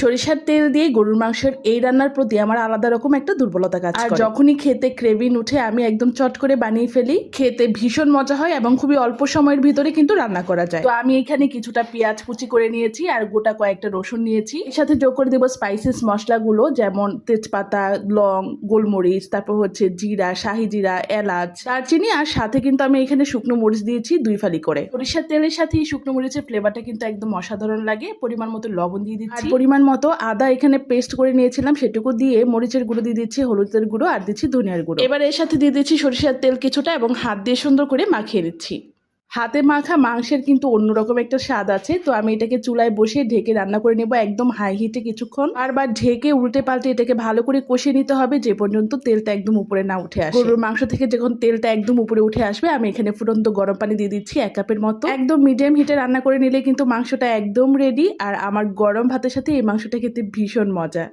সরিষার তেল দিয়ে গরুর মাংসের এই রান্নার প্রতি আমার আলাদা রকম একটা দুর্বলতা কাজ আর যখনই খেতে ক্রেভিন উঠে আমি একদম চট করে বানিয়ে ফেলি। খেতে ভীষণ মজা হয় এবং খুবই অল্প সময়ের ভিতরে কিন্তু রান্না করা যায়। তো আমি এখানে কিছুটা পেঁয়াজ কুচি করে নিয়েছি আর গোটা কয়েকটা রসুন নিয়েছি। এর সাথে যোগ করে দেবো স্পাইসেস মশলাগুলো যেমন তেজপাতা লং গোলমরিচ তারপর হচ্ছে জিরা শাহি জিরা এলাচ দারচিনি আর সাথে কিন্তু আমি এখানে শুকনো মরিচ দিয়েছি দুই ফালি করে। সরিষার তেলের সাথে এই শুকনো মরিচের ফ্লেভারটা কিন্তু একদম অসাধারণ লাগে। পরিমাণ মতো লবণ দিয়ে দিচ্ছি। পরিমাণ মতো আদা এখানে পেস্ট করে নিয়েছিলাম, সেটুকু দিয়ে মরিচের গুঁড়ো দিয়ে দিচ্ছি, হলুদের গুঁড়ো, আর দিচ্ছি ধনিয়ার গুঁড়ো। এবার এর সাথে দিয়ে দিচ্ছি সরিষার তেল কিছুটা এবং হাত দিয়ে সুন্দর করে মাখিয়ে নিচ্ছি। হাতে মাখা মাংসের কিন্তু অন্যরকম একটা স্বাদ আছে। তো আমি এটাকে চুলায় বসে ঢেকে রান্না করে নেব একদম হাই হিটে কিছুক্ষণ। আর বারবার ঢেকে উল্টে পাল্টে এটাকে ভালো করে কষিয়ে নিতে হবে যে পর্যন্ত তেলটা একদম উপরে না উঠে আসে। গরুর মাংস থেকে যখন তেলটা একদম উপরে উঠে আসবে আমি এখানে ফুটন্ত গরম পানি দিয়ে দিচ্ছি এক কাপের মতো। একদম মিডিয়াম হিটে রান্না করে নিলে কিন্তু মাংসটা একদম রেডি আর আমার গরম ভাতের সাথে এই মাংসটা খেতে ভীষণ মজা।